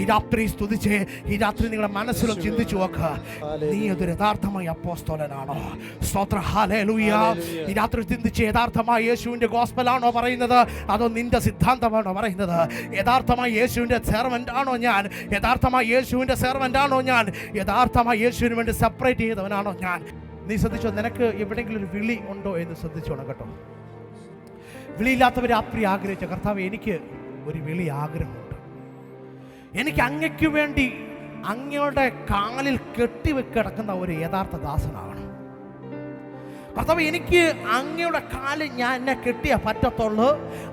ഈ രാത്രി സ്തുതിച്ച് ഈ രാത്രി നിങ്ങളുടെ മനസ്സിലും ചിന്തിച്ചു നോക്കുക നീ അതൊരു യഥാർത്ഥമായ അപ്പോസ്തോലനാണോ? സ്തോത്ര. ഹാലേലൂയ ഈ രാത്രി ചിന്തിച്ച് യഥാർത്ഥമായ യേശുവിന്റെ ഗോസ്പലാണോ പറയുന്നത്? അതോ നിന്റെ സിദ്ധാന്തമാണോ പറയുന്നത്? യഥാർത്ഥമായ യേശുവിന്റെ സെർവന്റ് ആണോ ഞാൻ? യഥാർത്ഥമായ യേശുവിന്റെ സെർവന്റ് ആണോ ഞാൻ? യഥാർത്ഥമായ യേശുവിന് വേണ്ടി സെപ്പറേറ്റ് ചെയ്തവനാണോ ഞാൻ? നീ ശ്രദ്ധിച്ചോ? നിനക്ക് എവിടെയെങ്കിലും ഒരു വിളി ഉണ്ടോ എന്ന് ശ്രദ്ധിച്ചോണം കേട്ടോ. വിളിയില്ലാത്തവർ രാത്രി ആഗ്രഹിച്ച കർത്താവ് എനിക്ക് ഒരു വിളി ആഗ്രഹമുണ്ട്. എനിക്ക് അങ്ങയ്ക്ക് വേണ്ടി അങ്ങയുടെ കാലിൽ കെട്ടിവെക്കിടക്കുന്ന ഒരു യഥാർത്ഥ ദാസനാകണം കർത്താവ് എനിക്ക് അങ്ങയുടെ കാലിൽ ഞാൻ എന്നെ കിട്ടിയ പറ്റത്തുള്ളൂ.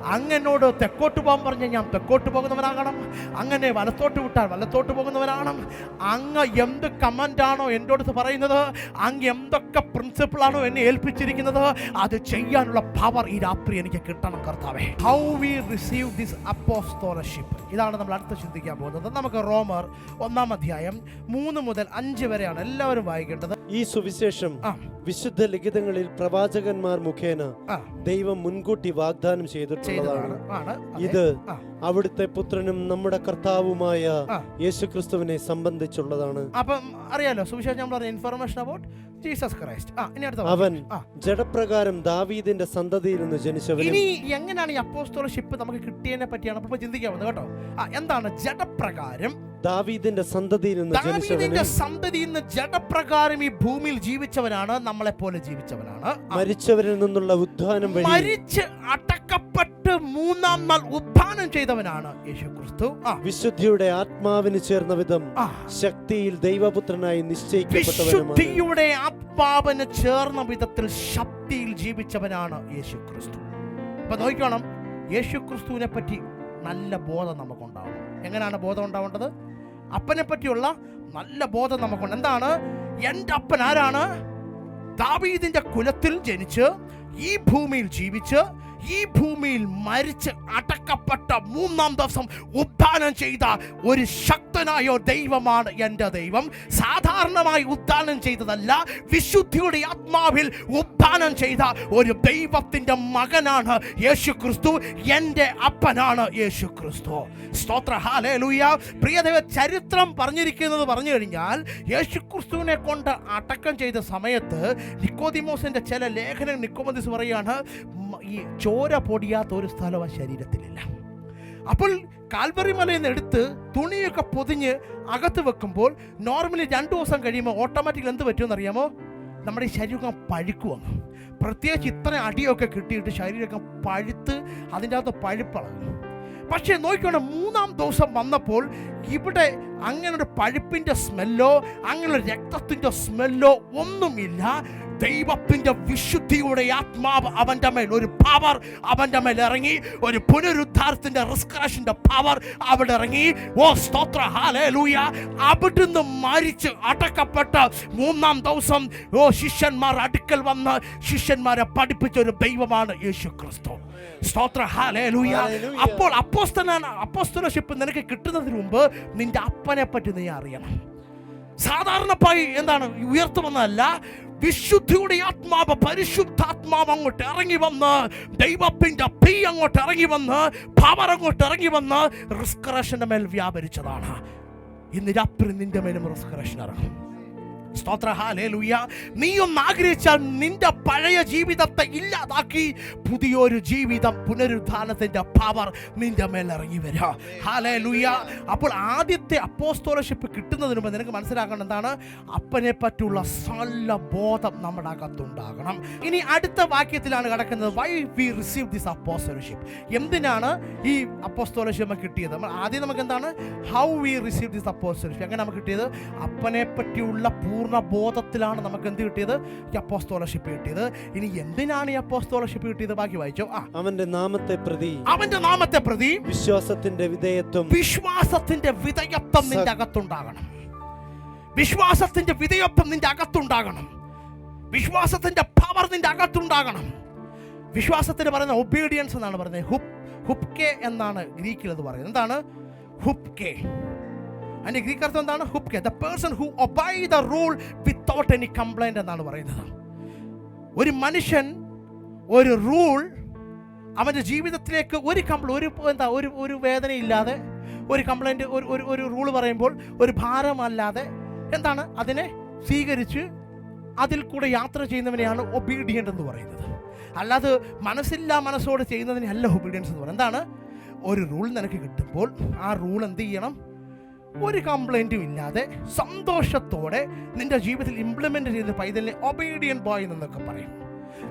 അങ്ങനോട് തെക്കോട്ട് പോകാൻ പറഞ്ഞ് ഞാൻ തെക്കോട്ട് പോകുന്നവനാകണം. അങ്ങനെ വലത്തോട്ട് വിട്ടാൽ വലത്തോട്ട് പോകുന്നവനാകണം. അങ്ങ് എന്ത് കമന്റാണോ എന്റെ അടുത്ത് പറയുന്നത് അങ്ങ് എന്തൊക്കെ പ്രിൻസിപ്പിളാണോ എന്നെ ഏൽപ്പിച്ചിരിക്കുന്നത് അത് ചെയ്യാനുള്ള പവർ ഈ രാത്രി എനിക്ക് കിട്ടണം കർത്താവേ. How we receive this apostleship ഇതാണ് നമ്മൾ അടുത്ത് ചിന്തിക്കാൻ പോകുന്നത്. നമുക്ക് റോമർ ഒന്നാം അധ്യായം മൂന്ന് മുതൽ അഞ്ച് വരെയാണ് എല്ലാവരും വായിക്കേണ്ടത്. ഈ സുവിശേഷം വിശുദ്ധ വിശുദ്ധ ലിഖിതങ്ങളിൽ പ്രവാചകന്മാർ മുഖേന ദൈവം മുൻകൂട്ടി വാഗ്ദാനം ചെയ്തിട്ടുള്ളതാണ്. ഇത് അവിടുത്തെ പുത്രനും നമ്മുടെ കർത്താവുമായ യേശു ക്രിസ്തുവിനെ സംബന്ധിച്ചുള്ളതാണ്. അപ്പം അറിയാലോ സുവിശേഷം ഇൻഫർമേഷൻ അബൌട്ട് ജീസസ് ക്രൈസ്റ്റ് അവൻ ജഡപ്രകാരം ദാവീദിന്റെ സന്തതിയിൽ നിന്ന് ജനിച്ചവൻ ഇനി എങ്ങനെയാണ് ഈ അപ്പോസ്തോളർഷിപ്പ് നമുക്ക് കിട്ടിയതിനെ പറ്റിയാണ് ചിന്തിക്കാവുന്നത് ചിന്തിക്കാൻ വന്നത് കേട്ടോ എന്താണ് ജഡപ്രകാരം? ദാവീദിന്റെ സന്തതിയിൽ നിന്ന് ദാവീദിന്റെ ജനിച്ചവനും സന്തതിയിൽ നിന്ന് ജഡപ്രകാരം ഈ ഭൂമിയിൽ ജീവിച്ചവനാണ് നമ്മളെ പോലെ ജീവിച്ചവനാണ്. മരിച്ചവരിൽ നിന്നുള്ള ഉദ്ധാനം വഴി മരിച്ച് അടക്കപ്പെട്ട് മൂന്നാം നാൾ ഉദ്ധാനം ചെയ്തവനാണ് യേശുക്രിസ്തു. വിശുദ്ധിയുടെ ആത്മാവിന് ചേർന്ന വിധം ശക്തിയിൽ ദൈവപുത്രനായി നിശ്ചയിക്കപ്പെട്ടവനുമാണ്. വിശുദ്ധിയുടെ ആത്മാവിന് ചേർന്ന വിധത്തിൽ ശക്തിയിൽ ജീവിച്ചവനാണ് യേശുക്രിസ്തു. അപ്പൊ നോക്കണം യേശു ക്രിസ്തുവിനെ പറ്റി നല്ല ബോധം നമുക്കുണ്ടാവണം. എങ്ങനെയാണ് ബോധം ഉണ്ടാവേണ്ടത്? അപ്പനെ പറ്റിയുള്ള നല്ല ബോധം നമുക്കുണ്ട്. എന്താണ്? എന്റെ അപ്പൻ ആരാണ്? ദാവീദിന്റെ കുലത്തിൽ ജനിച്ച് ഈ ഭൂമിയിൽ ജീവിച്ച് ഈ ഭൂമിയിൽ മരിച്ച് അടക്കപ്പെട്ട മൂന്നാം ദിവസം ഉദ്ധാനം ചെയ്ത ഒരു ശക്തനായ ദൈവമാണ് എന്റെ ദൈവം. സാധാരണമായി ഉദ്ധാനം ചെയ്തതല്ല വിശുദ്ധിയുടെ ആത്മാവിൽ ഉദ്ധാനം ചെയ്ത ഒരു ദൈവത്തിന്റെ മകനാണ് യേശു ക്രിസ്തു എന്റെ അപ്പനാണ് യേശു ക്രിസ്തു സ്തോത്ര ഹാലേലൂയ പ്രിയദേവ ചരിത്രം പറഞ്ഞിരിക്കുന്നത് പറഞ്ഞു കഴിഞ്ഞാൽ യേശു ക്രിസ്തുവിനെ കൊണ്ട് അടക്കം ചെയ്ത സമയത്ത് നിക്കോദിമോസിന്റെ ചില ലേഖനം നിക്കോമതിസ് പറയാണ് ഈ ചോര പൊടിയാത്ത ഒരു സ്ഥലം ആ ശരീരത്തിലില്ല. അപ്പോൾ കാൽവറി മലയിൽ നിന്ന് എടുത്ത് തുണിയൊക്കെ പൊതിഞ്ഞ് അകത്ത് വെക്കുമ്പോൾ നോർമലി രണ്ട് ദിവസം കഴിയുമ്പോൾ ഓട്ടോമാറ്റിക്കലി എന്ത് പറ്റുമെന്ന് അറിയാമോ? നമ്മുടെ ഈ ശരീരം പഴുക്കുവങ്ങ് പ്രത്യേകിച്ച് ഇത്ര അടിയൊക്കെ കിട്ടിയിട്ട് ശരീരമൊക്കെ പഴുത്ത് അതിന്റെ അകത്ത് പഴുപ്പളകും. പക്ഷേ നോക്കിക്കോണം മൂന്നാം ദിവസം വന്നപ്പോൾ ഇവിടെ അങ്ങനെ ഒരു പഴുപ്പിന്റെ സ്മെല്ലോ അങ്ങനെ രക്തത്തിന്റെ സ്മെല്ലോ ഒന്നുമില്ല. ദൈവത്തിന്റെ വിശുദ്ധിയുടെ ആത്മാവ് അവന്റെ മേൽ ഒരു പവർ അവന്റെ മേൽ ഇറങ്ങി ഒരു പുനരുദ്ധാരത്തിന്റെ റിസ്ക്രാഷിന്റെ പവർ അവിടെ ഇറങ്ങി. ഓ സ്തോത്ര. ഹാലേലൂയ അവിടുന്ന് മരിച്ച് അടക്കപ്പെട്ട മൂന്നാം ദിവസം ഓ ശിഷ്യന്മാർ അടുക്കൽ വന്ന് ശിഷ്യന്മാരെ പഠിപ്പിച്ച ഒരു ദൈവമാണ് യേശു ക്രിസ്തു സ്തോത്ര ഹല്ലേലൂയ. അപ്പോൾ അപ്പോസ്തനാണ് അപ്പോസ്തനഷിപ്പ് നിനക്ക് കിട്ടുന്നതിന് മുമ്പ് നിന്റെ അപ്പനെ പറ്റി നീ അറിയണം. സാധാരണപ്പായി എന്താണ്? ഉയർത്തുമെന്നല്ല വിശുദ്ധിയുടെ ആത്മാവ് പരിശുദ്ധാത്മാവ് അങ്ങോട്ട് ഇറങ്ങി വന്ന് ദൈവത്തിന്റെ പീ അങ്ങോട്ട് ഇറങ്ങി വന്ന് പവർ അങ്ങോട്ട് ഇറങ്ങി വന്ന് റിസ്ക്രേഷന്റെ മേൽ വ്യാപരിച്ചതാണ്. ഇന്ന് രാത്രി നിന്റെ മേലും റിസ്കറേഷൻ ഇറങ്ങും. സ്തോത്ര ഹാലേലുയ നീയൊന്ന് ആഗ്രഹിച്ചാൽ നിന്റെ പഴയ ജീവിതത്തെ ഇല്ലാതാക്കി. പുതിയൊരു ജീവിതം പുനരുദ്ധാനത്തിന്റെ പവർ നിന്റെ മേൽ ഇറങ്ങി വരിക ഹാലേലുയ അപ്പോൾ ആദ്യത്തെ അപ്പോസ്തോലഷിപ്പ് കിട്ടുന്നതിന് മുമ്പ് നിനക്ക് മനസ്സിലാക്കണം എന്താണ്? അപ്പനെ പറ്റിയുള്ള നല്ല ബോധം നമ്മുടെ അകത്തുണ്ടാകണം. ഇനി അടുത്ത വാക്യത്തിലാണ് കിടക്കുന്നത്. Why we receive this apostleship എന്തിനാണ് ഈ അപ്പോസ്തോലഷിപ്പ് കിട്ടിയത്? ആദ്യം നമുക്ക് എന്താണ്? How we receive this apostleship എങ്ങനെ നമുക്ക് കിട്ടിയത്? അപ്പനെ പറ്റിയുള്ള പൂർണ ബോധത്തിലാണ് നമുക്ക് എന്ത് കിട്ടിയത്? ഈ അപ്പോസ്തോലഷിപ്പ് കിട്ടിയത്. ഇനി എന്തിനാണ് ഈ അപ്പോസ്തോളർഷിപ്പ് കിട്ടിയത്? ബാക്കി വായിച്ചോ. ആ. അവന്റെ നാമത്തെ പ്രതി. അവന്റെ നാമത്തെ പ്രതി വിശ്വാസത്തിന്റെ വിധേയത്വം. വിശ്വാസത്തിന്റെ വിധേയത്വം നിന്റെ അകത്തുണ്ടാകണം. വിശ്വാസത്തിന്റെ വിധേയത്വം നിന്റെ അകത്തുണ്ടാകണം. വിശ്വാസത്തിന്റെ പവർ നിന്റെ അകത്തുണ്ടാകണം. വിശ്വാസത്തിന് പറയുന്ന ഒബീഡിയൻസ് എന്നാണ് പറയുന്നത്. ഹുപ് ഹുപ്കെ എന്നാണ് ഗ്രീക്കിൽ അത് പറയുന്നത്. എന്താണ്? ഹുപ്കെ. അതിന്റെ ഗ്രീക്ക് അർത്ഥം എന്താണ്? ഹുപ്കെ the person who obey the rule without any complaint എന്നാണ് പറയുന്നത്. ഒരു മനുഷ്യൻ ഒരു റൂൾ അവന്റെ ജീവിതത്തിലേക്ക് ഒരു കംപ്ലൈ ഒരു എന്താ ഒരു ഒരു വേദനയില്ലാതെ ഒരു കംപ്ലൈന്റ് ഒരു ഒരു ഒരു റൂൾ പറയുമ്പോൾ ഒരു ഭാരമല്ലാതെ എന്താണ്? അതിനെ സ്വീകരിച്ച് അതിൽ കൂടെ യാത്ര ചെയ്യുന്നവനെയാണ് ഒബീഡിയന്റ് എന്ന് പറയുന്നത്. അല്ലാതെ മനസ്സില്ലാ മനസ്സോടെ ചെയ്യുന്നതിനെയല്ല ഒബീഡിയൻസ് എന്ന് പറയുന്നത്. എന്താണ്? ഒരു റൂൾ നിനക്ക് കിട്ടുമ്പോൾ ആ റൂൾ എന്ത് ചെയ്യണം? ഒരു കംപ്ലൈന്റും ഇല്ലാതെ സന്തോഷത്തോടെ നിന്റെ ജീവിതത്തിൽ ഇംപ്ലിമെന്റ് ചെയ്യുന്ന പൈതലിനെ ഒബീഡിയൻ ബോയ് എന്നൊക്കെ പറയും.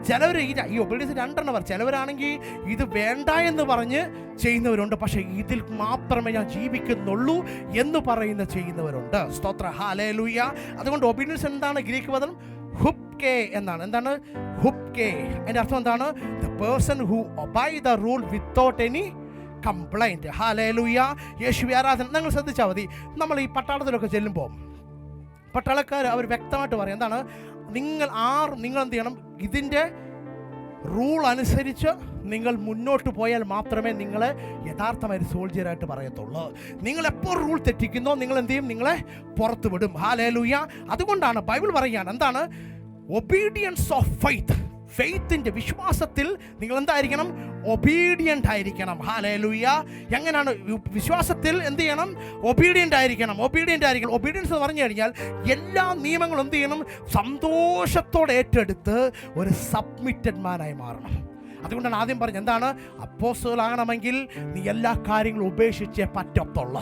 ചിലവർ ഈ ഈ ഒബീഡിയൻസ് രണ്ടെണ്ണം പറയും ചിലവരാണെങ്കിൽ ഇത് വേണ്ട എന്ന് പറഞ്ഞ് ചെയ്യുന്നവരുണ്ട്. പക്ഷേ ഇതിൽ മാത്രമേ ഞാൻ ജീവിക്കുന്നുള്ളൂ എന്ന് പറയുന്ന ചെയ്യുന്നവരുണ്ട്. സ്തോത്ര. ഹാലേ ലൂയ അതുകൊണ്ട് ഒബീഡിയൻസ് എന്താണ്? ഗ്രീക്ക് പദം ഹുപ് കെ എന്നാണ്. എന്താണ്? ഹുപ് കെ അതിന്റെ അർത്ഥം എന്താണ്? The person who obey the rule without any complaint hallelujah യേശു ആരാധന നിങ്ങൾ ശ്രദ്ധിച്ചാൽ മതി. നമ്മൾ ഈ പട്ടാളത്തിലൊക്കെ ചെല്ലുമ്പോൾ പട്ടാളക്കാർ അവർ വ്യക്തമായിട്ട് പറയും എന്താണ്? നിങ്ങൾ ആർ നിങ്ങൾ എന്ത് ചെയ്യണം? ഇതിന്റെ റൂൾ അനുസരിച്ച് നിങ്ങൾ മുന്നോട്ട് പോയാൽ മാത്രമേ നിങ്ങളെ യഥാർത്ഥമായ സോൾജിയറായിട്ട് പറയത്തുള്ളൂ. നിങ്ങൾ എപ്പോൾ റൂൾ തെറ്റിക്കുന്നോ നിങ്ങൾ എന്ത് ചെയ്യും? നിങ്ങളെ പുറത്ത് വിടും ഹാലേലൂയ അതുകൊണ്ടാണ് ബൈബിൾ പറയുകയാണ് എന്താണ്? ഒബീഡിയൻസ് ഓഫ് ഫെയ്ത്ത് ഫെയ്ത്തിന്റെ വിശ്വാസത്തിൽ നിങ്ങൾ എന്തായിരിക്കണം? ഒബീഡിയന്റ് ആയിരിക്കണം. ഹാലേലൂയ എങ്ങനെയാണ് വിശ്വാസത്തിൽ എന്ത് ചെയ്യണം? ഒബീഡിയന്റ് ആയിരിക്കണം. ഒബീഡിയന്റ് ആയിരിക്കണം. ഒബീഡിയൻസ് എന്ന് പറഞ്ഞു കഴിഞ്ഞാൽ എല്ലാ നിയമങ്ങളും എന്ത് ചെയ്യണം? സന്തോഷത്തോടെ ഏറ്റെടുത്ത് ഒരു സബ്മിറ്റഡ് മാനായി മാറണം. അതുകൊണ്ടാണ് ആദ്യം പറഞ്ഞത് എന്താണ്? അപ്പോസ്റ്റലാകണമെങ്കിൽ നീ എല്ലാ കാര്യങ്ങളും ഉപേക്ഷിച്ചേ പറ്റത്തുള്ള.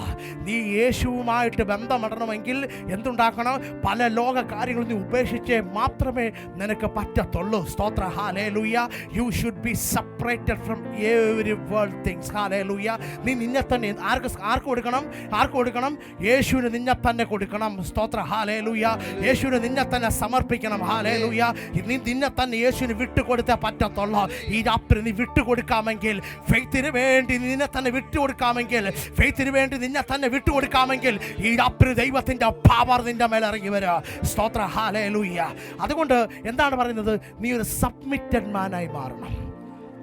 നീ യേശുവുമായിട്ട് ബന്ധമിടണമെങ്കിൽ എന്തുണ്ടാക്കണം? പല ലോക കാര്യങ്ങളും നീ ഉപേക്ഷിച്ചേ മാത്രമേ നിനക്ക് പറ്റത്തുള്ളൂ. സ്തോത്ര. ഹാലേ ലൂയ you should be separated from every world things ഹാലേ ലൂയ നീ നിന്നെ തന്നെ ആർക്ക് ആർക്ക് കൊടുക്കണം? ആർക്ക് കൊടുക്കണം? യേശുവിന് നിന്നെ തന്നെ കൊടുക്കണം. സ്തോത്ര. ഹാലേ ലൂയ യേശുവിന് നിന്നെ തന്നെ സമർപ്പിക്കണം. ഹാലേ ലൂയ നീ നിന്നെ തന്നെ യേശുവിന് വിട്ടുകൊടുത്തേ പറ്റത്തുള്ളൂ. ഈ രാത്രി നീ വിട്ടുകൊടുക്കാമെങ്കിൽ ഫെയ്ത്തിന് വേണ്ടി നിന്നെ തന്നെ വിട്ടുകൊടുക്കാമെങ്കിൽ ഫെയ്ത്തിന് വേണ്ടി നിന്നെ തന്നെ വിട്ടുകൊടുക്കാമെങ്കിൽ ഈ യാത്ര ദൈവത്തിന്റെ പവർ നിന്റെ മേലെ ഇറങ്ങി വരിക സ്തോത്ര. ഹാലേ ലൂയ അതുകൊണ്ട് എന്താണ് പറയുന്നത്? നീ ഒരു സബ്മിറ്റഡ് മാനായി മാറണം.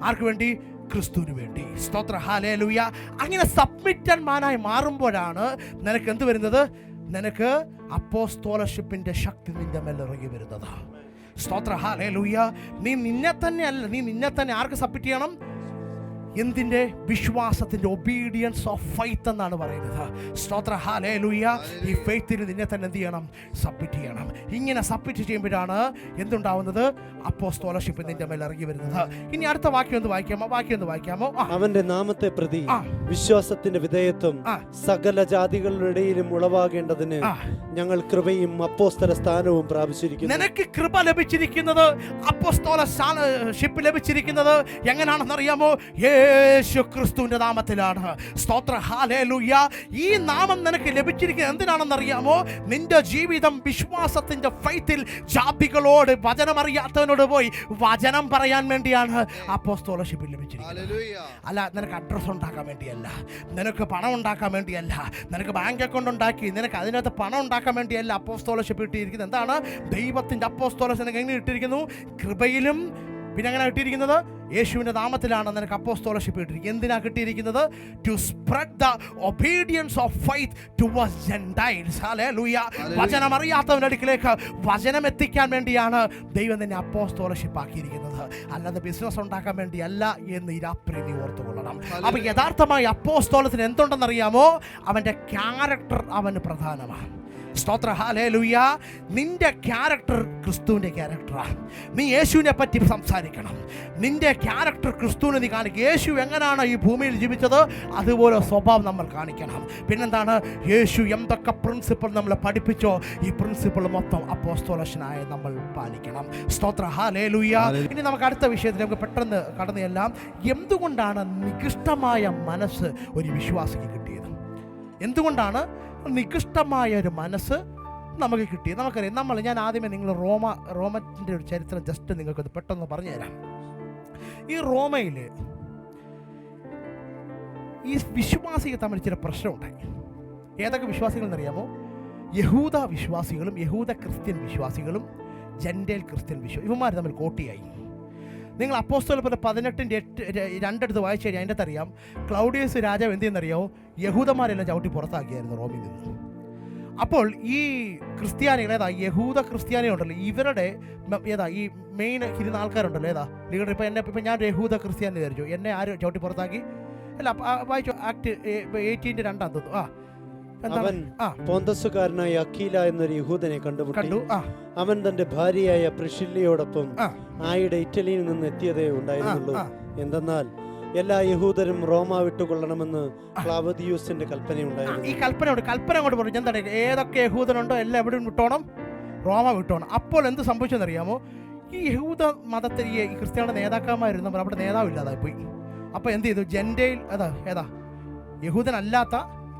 ആർക്ക് വേണ്ടി? ക്രിസ്തുവിന് വേണ്ടി. സ്തോത്ര. ഹാലേലൂയ അങ്ങനെ സബ്മിറ്റഡ് മാനായി മാറുമ്പോഴാണ് നിനക്ക് എന്ത് വരുന്നത്? നിനക്ക് അപ്പോസ്തോലഷിപ്പിന്റെ ശക്തി നിന്റെ മേലിറങ്ങി വരുന്നത്. സ്തോത്ര. ഹാലേലൂയ നീ നിന്നെ തന്നെ അല്ല നീ നിന്നെ തന്നെ ആർക്ക് സബ്മിറ്റ് ചെയ്യണം? എന്തിന്റെ വിശ്വാസത്തിന്റെ ഒബീഡിയൻസ് ഓഫ് ഫൈത്ത് എന്നാണ് പറയുന്നത്? സ്തോത്ര. ഹാലേലൂയ ഈ ഫെയ്ത്തിന് നിന്നെ തന്നെ എന്ത് ചെയ്യണം? സബ്മിറ്റ് ചെയ്യണം. ഇങ്ങനെ സബ്മിറ്റ് ചെയ്യുമ്പോഴാണ് എന്തുണ്ടാവുന്നത്? അപ്പോ സ്കോളർഷിപ്പ് നിന്റെ മേൽ ഇറങ്ങി വരുന്നത്. ഇനി അടുത്ത വാക്യം ഒന്ന് വായിക്കാമോ? വാക്യം ഒന്ന് വായിക്കാമോ? അവന്റെ നാമത്തെ പ്രതി. വിശ്വാസത്തിന്റെ വിധേയത്വം. സകല ജാതികളുടെ ഇടയിലും ഉളവാകേണ്ടതിന് ഞങ്ങൾ കൃപയും അപ്പോസ്തല സ്ഥാനവും പ്രാപിച്ചിരിക്കുന്നു. നിനക്ക് കൃപ ലഭിച്ചിരിക്കുന്നത് അപ്പോസ്തോല ഷിപ്പ് ലഭിച്ചിരിക്കുന്നത് എങ്ങനെയാണെന്ന് അറിയാമോ യേശു ക്രിസ്തുവിന്റെ നാമത്തിലാണ്. സ്തോത്ര. ഹാലേലുയ്യ ഈ നാമം നിനക്ക് ലഭിച്ചിരിക്കുന്നത് എന്തിനാണെന്ന് അറിയാമോ നിന്റെ ജീവിതം വിശ്വാസത്തിന്റെ ഫൈത്തിൽ ജാതികളോട് വചനമറിയാത്തവനോട് പോയി വചനം പറയാൻ വേണ്ടിയാണ് അപ്പോ ഷിപ്പ് ലഭിച്ചിരിക്കുന്നത് അല്ല നിനക്ക് അഡ്രസ്സ് ഉണ്ടാക്കാൻ വേണ്ടിയല്ല. നിനക്ക് പണം ഉണ്ടാക്കാൻ വേണ്ടിയല്ല. നിനക്ക് ബാങ്ക് അക്കൗണ്ട് ഉണ്ടാക്കി നിനക്ക് അതിനകത്ത് പണം ഉണ്ടാക്കാൻ വേണ്ടിയല്ല അപ്പോസ്തോലഷിപ്പ് ഇട്ടിരിക്കുന്നത്. എന്താണ്? ദൈവത്തിന്റെ അപ്പോ നിനക്ക് എങ്ങനെ ഇട്ടിരിക്കുന്നു. കൃപയിലും പിന്നെ അങ്ങനെ കിട്ടിയിരിക്കുന്നത്? യേശുവിന്റെ നാമത്തിലാണ് നിനക്ക് അപ്പോസ്തോലഷിപ്പ് കിട്ടിയിരിക്കുന്നത്. എന്തിനാ കിട്ടിയിരിക്കുന്നത്? To spread the obedience of faith towards gentiles hallelujah വചനം അറിയാത്തവന്റെ അടുക്കിലേക്ക് വചനം എത്തിക്കാൻ വേണ്ടിയാണ് ദൈവം നിന്നെ അപ്പോസ്തോലഷിപ്പ് ആക്കിയിരിക്കുന്നത്. അല്ലാതെ ബിസിനസ് ഉണ്ടാക്കാൻ വേണ്ടിയല്ല എന്ന് ഈ രാത്രി നീ ഓർത്തുകൊള്ളണം. അപ്പൊ യഥാർത്ഥമായി എന്തുണ്ടെന്ന് അറിയാമോ അവന്റെ ക്യാരക്ടർ അവന് പ്രധാനമാണ്. സ്തോത്ര. ഹാലേലൂയ നിന്റെ ക്യാരക്ടർ ക്രിസ്തുവിന്റെ ക്യാരക്ടറാണ് നീ യേശുവിനെ പറ്റി സംസാരിക്കണം. നിന്റെ ക്യാരക്ടർ ക്രിസ്തുവിനെ നീ കാണിക്കും. യേശു എങ്ങനെയാണ് ഈ ഭൂമിയിൽ ജീവിച്ചത്? അതുപോലെ സ്വഭാവം നമ്മൾ കാണിക്കണം. പിന്നെന്താണ്? യേശു എന്തൊക്കെ പ്രിൻസിപ്പിൾ നമ്മൾ പഠിപ്പിച്ചോ? ഈ പ്രിൻസിപ്പിൾ മൊത്തം അപ്പോസ്തോലശനായ നമ്മൾ പാലിക്കണം. സ്തോത്ര. ഹാലേലൂയ ഇനി നമുക്ക് അടുത്ത വിഷയത്തിൽ നമുക്ക് പെട്ടെന്ന് കടന്നു എല്ലാം എന്തുകൊണ്ടാണ് നികൃഷ്ടമായ മനസ്സ് ഒരു വിശ്വാസിക്ക് കിട്ടിയത്? എന്തുകൊണ്ടാണ്? നികൃഷ്ടമായ ഒരു മനസ്സ് നമുക്ക് കിട്ടി. നമുക്കറിയാം നമ്മൾ ഞാൻ ആദ്യമേ നിങ്ങൾ റോമ റോമത്തിന്റെ ഒരു ചരിത്രം ജസ്റ്റ് നിങ്ങൾക്കത് പെട്ടെന്ന് പറഞ്ഞു തരാം ഈ റോമയിൽ ഈ വിശ്വാസികൾ തമ്മിൽ ചില പ്രശ്നമുണ്ടായി. ഏതൊക്കെ വിശ്വാസികളെന്നറിയാമോ യഹൂദ വിശ്വാസികളും യഹൂദ ക്രിസ്ത്യൻ വിശ്വാസികളും ജൻഡേൽ ക്രിസ്ത്യൻ വിശ്വാസം ഇവന്മാർ തമ്മിൽ കോട്ടിയായി. നിങ്ങൾ അപ്പോസ്തല പതിനെട്ടിന്റെ എട്ട് രണ്ടെടുത്ത് വായിച്ചു കഴിഞ്ഞാൽ അതിന്റെ അറിയാം ക്ലൗഡിയസ് രാജാവ് എന്ത് ചെയ്യുന്നറിയാമോ യഹൂദന്മാരെല്ലാം ചവിട്ടി പുറത്താക്കിയായിരുന്നു റോമിൽ നിന്ന്. അപ്പോൾ ഈ ക്രിസ്ത്യാനികൾ ഏതാ? യഹൂദ ക്രിസ്ത്യാനികളുണ്ടല്ലോ ഇവരുടെ ഏതാ? ഈ മെയിൻ ഇരുന്ന ആൾക്കാരുണ്ടല്ലോ. ഏതാ? ലീഡർ ഇപ്പം എന്നെ ഇപ്പം ഞാൻ യഹൂദ ക്രിസ്ത്യാനി വിചാരിച്ചു. എന്നെ ആര് ചവിട്ടി പുറത്താക്കി? അല്ല വായിച്ചു. ആക്ട് എയ്റ്റീന്റെ രണ്ടാം തോന്നുന്നു ആ അവൻ പോന്തസുകാരനായ അഖീല എന്നൊരു യഹൂദനെ കണ്ടുമുട്ടി. അവൻ തന്റെ ഭാര്യയായ പ്രിഷില്ലയോടൊപ്പം ആയിടെ ഇറ്റലിയിൽ നിന്ന് എത്തിയതേ ഉണ്ടായിരുന്നുള്ളൂ. എന്തെന്നാൽ എല്ലാ യഹൂദരും റോമ വിട്ടുകൊള്ളണമെന്ന് ക്ലാവദിയൂസിന്റെ കൽപ്പന കൽപ്പനയുണ്ടായിരുന്നു. ഈ കൽപ്പനയോട് കൽപ്പന കൊണ്ട് പറഞ്ഞു എന്താണ് ഏതൊക്കെ യഹൂദനുണ്ടോ എല്ലാം എവിടെ വിട്ടോണം റോമ വിട്ടോണം. അപ്പോൾ എന്ത് സംഭവിച്ചെന്നറിയാമോ? ഈ യഹൂദ മതത്തിൽ ഈ ക്രിസ്ത്യാനിയുടെ നേതാക്കന്മാരുന്നവർ അവിടെ നേതാവില്ലാതായി പോയി. അപ്പോൾ എന്ത് ചെയ്തു? ജെൻഡയിൽ അതാ ഏതാ യഹൂദനല്ലാത്ത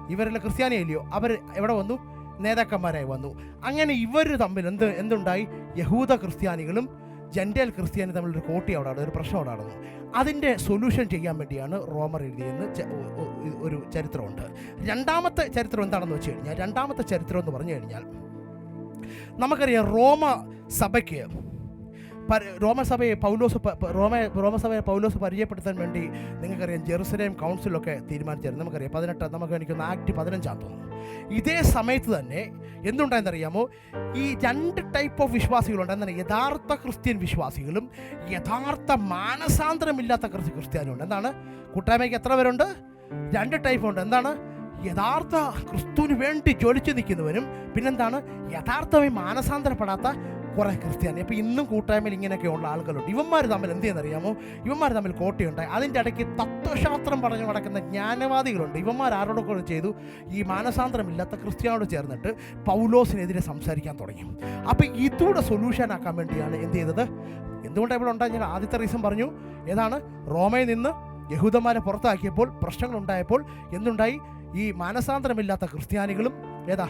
ഇവരെല്ലാം ക്രിസ്ത്യാനിയല്ലയോ അവർ എവിടെ വന്നു? നേതാക്കന്മാരായി വന്നു. അങ്ങനെ ഇവർ തമ്മിൽ എന്ത് എന്തുണ്ടായി? യഹൂദ ക്രിസ്ത്യാനികളും ജെൻഡൽ ക്രിസ്ത്യാനി തമ്മിലൊരു കോട്ടി അവിടെ ഒരു പ്രശ്നം അവിടെ നടന്നു. അതിന്റെ സൊല്യൂഷൻ ചെയ്യാൻ വേണ്ടിയാണ് റോമർ എഴുതിയെന്ന് ഒരു ചരിത്രമുണ്ട്. രണ്ടാമത്തെ ചരിത്രം എന്താണെന്ന് വെച്ച് കഴിഞ്ഞാൽ രണ്ടാമത്തെ ചരിത്രം എന്ന് പറഞ്ഞു കഴിഞ്ഞാൽ നമുക്കറിയാം റോമ സഭയ്ക്ക് റോമസഭയെ പൗലോസ് റോമ റോമസഭയെ പൗലോസ് പരിചയപ്പെടുത്താൻ വേണ്ടി നിങ്ങൾക്കറിയാം ജെറുസലേം കൗൺസിലൊക്കെ തീരുമാനിച്ചായിരുന്നു. നമുക്കറിയാം പതിനെട്ട് നമുക്ക് എനിക്കൊന്ന് ആക്ട് പതിനഞ്ചാം തോന്നുന്നു. ഇതേ സമയത്ത് തന്നെ എന്തുണ്ടായെന്നറിയാമോ? ഈ രണ്ട് ടൈപ്പ് ഓഫ് വിശ്വാസികളുണ്ട് എന്താണ് യഥാർത്ഥ ക്രിസ്ത്യൻ വിശ്വാസികളും യഥാർത്ഥ മാനസാന്തരമില്ലാത്ത ക്രിസ്ത്യ ക്രിസ്ത്യാനിയുണ്ട് എന്താണ്? കൂട്ടായ്മയ്ക്ക് എത്ര പേരുണ്ട്? രണ്ട് ടൈപ്പ് ഉണ്ട്. എന്താണ്? യഥാർത്ഥ ക്രിസ്തുവിന് വേണ്ടി ജ്വലിച്ചു നിൽക്കുന്നവരും പിന്നെന്താണ്? യഥാർത്ഥമായി മാനസാന്തരപ്പെടാത്ത കുറേ ക്രിസ്ത്യാനി. അപ്പോൾ ഇന്നും കൂട്ടായ്മയിൽ ഇങ്ങനെയൊക്കെയുള്ള ആളുകളുണ്ട്. ഇവന്മാർ തമ്മിൽ എന്ത് ചെയ്യുന്നറിയാമോ? ഇവന്മാർ തമ്മിൽ കോട്ടയുണ്ടായി. അതിന്റെ ഇടയ്ക്ക് തത്വശാസ്ത്രം പറഞ്ഞു നടക്കുന്ന ജ്ഞാനവാദികളുണ്ട്. ഇവന്മാർ ആരോടൊക്കെ ചെയ്തു? ഈ മാനസാന്തരമില്ലാത്ത ക്രിസ്ത്യാനോട് ചേർന്നിട്ട് പൗലോസിനെതിരെ സംസാരിക്കാൻ തുടങ്ങി. അപ്പോൾ ഇതൂടെ സൊല്യൂഷൻ ആക്കാൻ വേണ്ടിയാണ് എന്ത് ചെയ്തത്? എന്തുകൊണ്ടാണ് ഇവിടെ ഉണ്ടായി ഞാൻ ആദ്യത്തെ റീസൺ പറഞ്ഞു. ഏതാണ്? റോമയിൽ നിന്ന് യഹൂദന്മാരെ പുറത്താക്കിയപ്പോൾ പ്രശ്നങ്ങൾ ഉണ്ടായപ്പോൾ എന്തുണ്ടായി? ഈ മാനസാന്തരമില്ലാത്ത ക്രിസ്ത്യാനികളും ഏതാ?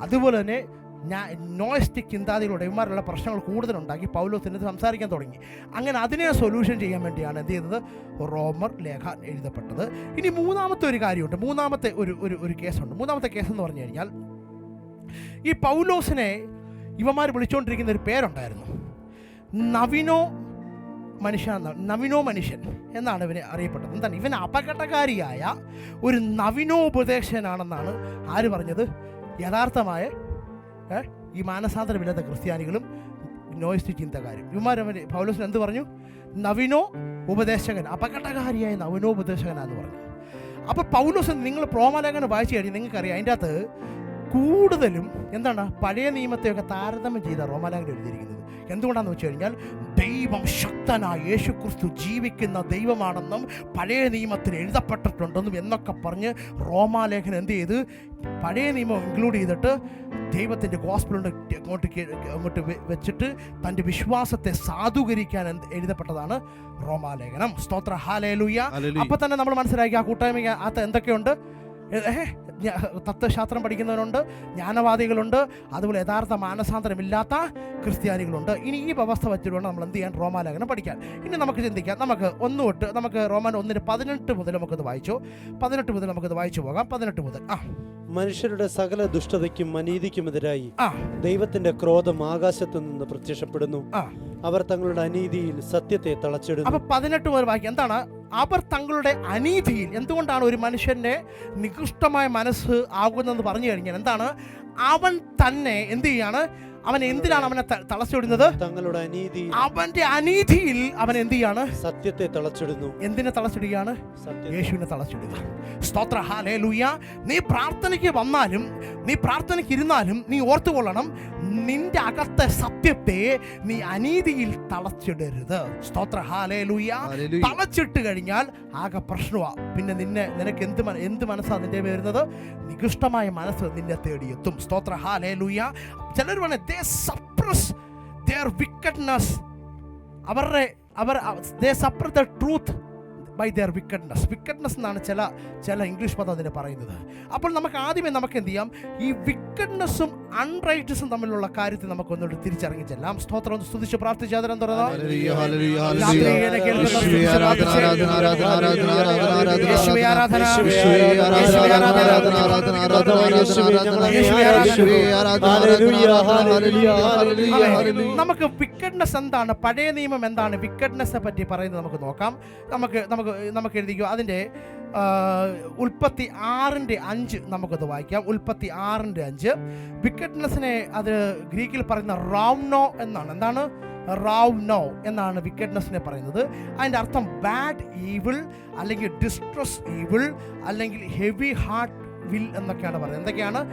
അതുപോലെ തന്നെ ഞാൻ നോയിസ്റ്റിക് ചിന്താതികളുടെ ഇവന്മാരുള്ള പ്രശ്നങ്ങൾ കൂടുതലുണ്ടാക്കി പൗലോസിന് സംസാരിക്കാൻ തുടങ്ങി. അങ്ങനെ അതിനെ സൊല്യൂഷൻ ചെയ്യാൻ വേണ്ടിയാണ് എന്ത് ചെയ്തത്? റോമർ ലേഖ എഴുതപ്പെട്ടത്. ഇനി മൂന്നാമത്തെ ഒരു കാര്യമുണ്ട്. മൂന്നാമത്തെ ഒരു ഒരു ഒരു കേസുണ്ട്. മൂന്നാമത്തെ കേസ് എന്ന് പറഞ്ഞു കഴിഞ്ഞാൽ ഈ പൗലോസിനെ ഇവന്മാർ വിളിച്ചുകൊണ്ടിരിക്കുന്ന ഒരു പേരുണ്ടായിരുന്നു. നവിനോ മനുഷ്യ നവിനോ മനുഷ്യൻ എന്നാണ് ഇവനെ അറിയപ്പെട്ടത്. എന്താണ്? ഇവൻ അപകടകാരിയായ ഒരു നവിനോ നവിനോപദേശനാണെന്നാണ് ആര് പറഞ്ഞത്? യഥാർത്ഥമായ ഈ മാനസാന്തരമില്ലാത്ത ക്രിസ്ത്യാനികളും നോയിസ്റ്റ് ചിന്തകാരും ഇവന്മാർ പൗലോസിന് എന്ത് പറഞ്ഞു? നവിനോ ഉപദേശകൻ അപകടകാരിയായ നവനോപദേശകനാന്ന് പറഞ്ഞു. അപ്പോൾ പൗലോസ് നിങ്ങൾ പ്രോമലേഖനം വായിച്ചു കഴിഞ്ഞാൽ നിങ്ങൾക്കറിയാം അതിന്റെ അകത്ത് കൂടുതലും എന്താണ്? പഴയ നിയമത്തെയൊക്കെ താരതമ്യം ചെയ്ത റോമാലാങ്കർ എഴുതിയിരിക്കുന്നത്. എന്തുകൊണ്ടാണെന്ന് വെച്ച് കഴിഞ്ഞാൽ ദൈവം ശക്തനായ യേശു ക്രിസ്തു ജീവിക്കുന്ന ദൈവമാണെന്നും പഴയ നിയമത്തിൽ എഴുതപ്പെട്ടിട്ടുണ്ടെന്നും എന്നൊക്കെ പറഞ്ഞ് റോമാലേഖനം എന്ത് ചെയ്ത്? പഴയ നിയമം ഇൻക്ലൂഡ് ചെയ്തിട്ട് ദൈവത്തിന്റെ ഗോസ്പിളുണ്ട് അങ്ങോട്ട് അങ്ങോട്ട് വെച്ചിട്ട് തന്റെ വിശ്വാസത്തെ സാധൂകരിക്കാൻ എന്ത് എഴുതപ്പെട്ടതാണ്? റോമാലേഖനം. സ്തോത്ര. ഹാലേലുയ്യ അപ്പം തന്നെ നമ്മൾ മനസ്സിലാക്കി ആ കൂട്ടായ്മ അകത്ത് എന്തൊക്കെയുണ്ട്? തത്വശാസ്ത്രം പഠിക്കുന്നവരുണ്ട് ജ്ഞാനവാദികളുണ്ട് അതുപോലെ യഥാർത്ഥ മാനസാന്തരമില്ലാത്ത ക്രിസ്ത്യാനികളുണ്ട്. ഇനി ഈ വ്യവസ്ഥ വച്ചിട്ടുണ്ട് നമ്മൾ എന്ത് ചെയ്യാൻ റോമാലേഖനം പഠിക്കാൻ? ഇനി നമുക്ക് ചിന്തിക്കാം. നമുക്ക് ഒന്ന് തൊട്ട് നമുക്ക് റോമാൻ ഒന്നിന് പതിനെട്ട് മുതൽ നമുക്കത് വായിച്ചു. പതിനെട്ട് മുതൽ നമുക്കത് വായിച്ചു പോകാം. പതിനെട്ട് മുതൽ. ആ. മനുഷ്യരുടെ സകല ദുഷ്ടതയ്ക്കും അനീതിക്കുമെതിരായി എതിരായി ദൈവത്തിന്റെ ക്രോധം ആകാശത്തു നിന്ന് പ്രത്യക്ഷപ്പെടുന്നു. അവർ തങ്ങളുടെ അനീതിയിൽ സത്യത്തെ തളച്ചിടുന്നു. അപ്പൊ പതിനെട്ട് മുതൽ ബാക്കി എന്താണ്? അവർ തങ്ങളുടെ അനീതിയിൽ എന്തുകൊണ്ടാണ് ഒരു മനുഷ്യന്റെ നികൃഷ്ടമായ മനസ്സ് ആകുന്നതെന്ന് പറഞ്ഞു കഴിഞ്ഞാൽ എന്താണ്? അവൻ തന്നെ എന്ത് ചെയ്യാണ്? അവൻ എന്തിനാണ് അവനെ തളച്ചിടുന്നത്? തങ്ങളുടെ അനീതി. അവന്റെ അനീതിയിൽ അവൻ എന്ത് ചെയ്യാണ്? സത്യത്തെ തളച്ചിടുന്നു. എന്തിനെ തളച്ചിടുകയാണ്? യേശുവിനെ തളച്ചിടുക. സ്തോത്ര. ഹാലേ ലൂയ നീ പ്രാർത്ഥനയ്ക്ക് വന്നാലും നീ പ്രാർത്ഥനയ്ക്ക് ഇരുന്നാലും നീ ഓർത്തുകൊള്ളണം നിന്റെ അകത്തെ സത്യത്തെ നീ അനീതിയിൽ തളച്ചിടരുത്. സ്തോത്ര. ഹാലേ ലൂയ ഹല്ലേലൂയ. തളച്ചിട്ട് കഴിഞ്ഞാൽ ആകെ പ്രശ്നമാ. പിന്നെ നിന്നെ നിനക്ക് എന്ത് എന്ത് മനസ്സാണ് നിന്റെ വരുന്നത്? നികൃഷ്ടമായ മനസ്സ് നിന്നെ തേടിയെത്തും. സ്തോത്ര. ഹാലേ ലൂയ ചിലർ പറഞ്ഞ ദേ സപ്രസ് ദർ വിക്കറ്റ്നസ് അവരുടെ അവർ they suppress the truth by their wickedness wickedness എന്നാണ് ചില ചില ഇംഗ്ലീഷ് പദം അതിനെ പറയുന്നത് അപ്പോൾ നമുക്ക് ആദ്യമേ നമുക്ക് എന്ത് ചെയ്യാം ഈ വിക്കറ്റ്നസ്സും അൺറൈറ്റസും തമ്മിലുള്ള കാര്യത്തിൽ നമുക്ക് ഒന്നുകൂടി തിരിച്ചറിഞ്ഞു ചെല്ലാം സ്തോത്രം ഒന്ന് സ്തുതിച്ച്. ഹല്ലേലൂയ. നമുക്ക് വിക്കറ്റ്നെസ് എന്താണ് പഴയ നിയമം എന്താണ് വിക്കറ്റ്നസ് പറ്റി പറയുന്നത് നമുക്ക് നോക്കാം നമുക്ക് നമുക്ക് നമുക്ക് എഴുതിക്കും. അതിന്റെ ഉൽപ്പത്തി ആറിന്റെ അഞ്ച് നമുക്കത് വായിക്കാം. ഉൽപ്പത്തി ആറിന്റെ അഞ്ച്. വിക്കറ്റ്നെസ്സിനെ അത് ഗ്രീക്കിൽ പറയുന്ന റൗനോ എന്നാണ്. എന്താണ്? റൗനോ എന്നാണ് വിക്കറ്റ്നെസ്സിനെ പറയുന്നത്. അതിന്റെ അർത്ഥം ബാഡ് ഈവിൾ അല്ലെങ്കിൽ ഡിസ്ട്രസ് ഈവിൾ അല്ലെങ്കിൽ ഹെവി ഹാർട്ട് വിൽ എന്നൊക്കെയാണ് പറയുന്നത്. എന്തൊക്കെയാണ്?